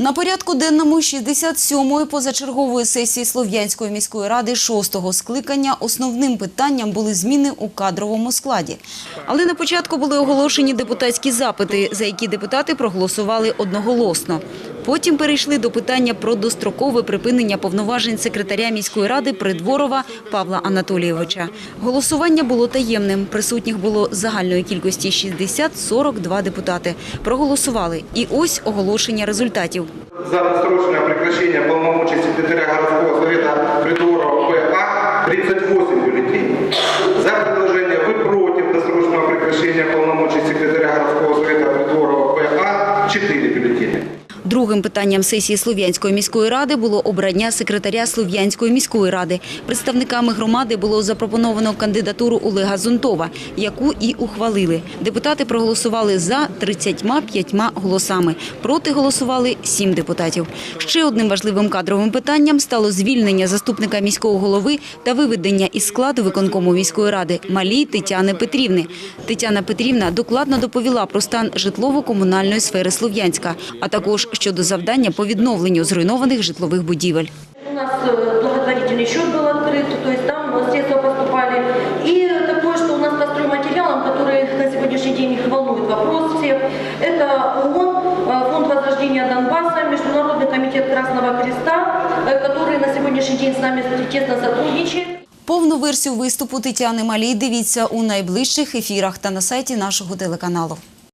На порядку денному 67-ї позачергової сесії Слов'янської міської ради 6-го скликання основним питанням були зміни у кадровому складі. Але на початку були оголошені депутатські запити, за які депутати проголосували одноголосно. Потім перейшли до питання про дострокове припинення повноважень секретаря міської ради Придворова Павла Анатолійовича. Голосування було таємним. Присутніх було загальної кількості 60-42 депутати. Проголосували. І ось оголошення результатів. За досрочное прекращение полномочий секретаря городского совета Придворова ПА 38 Другим питанням сесії Слов'янської міської ради було обрання секретаря Слов'янської міської ради. Представниками громади було запропоновано кандидатуру Олега Зонтова, яку і ухвалили. Депутати проголосували за 35 голосами. Проти голосували 7 депутатів. Ще одним важливим кадровим питанням стало звільнення заступника міського голови та виведення із складу виконкому міської ради Малій Тетяни Петрівни. Тетяна Петрівна докладно доповіла про стан житлово-комунальної сфери Слов'янська, а також щодо завдання по відновленню зруйнованих житлових будівель. У нас э, благотворительный счет был открыт, то есть там э, средства поступали. И такое, что у нас по стройматериалам, которые на сегодняшний день их волнует вопрос всех, это ООН, э, Фонд возрождения Донбасса, Международный комитет Красного Креста, э, который на сегодняшний день с нами тесно сотрудничает. Повну версію виступу Тетяни Малій дивіться у найближчих ефірах та на сайті нашого телеканалу.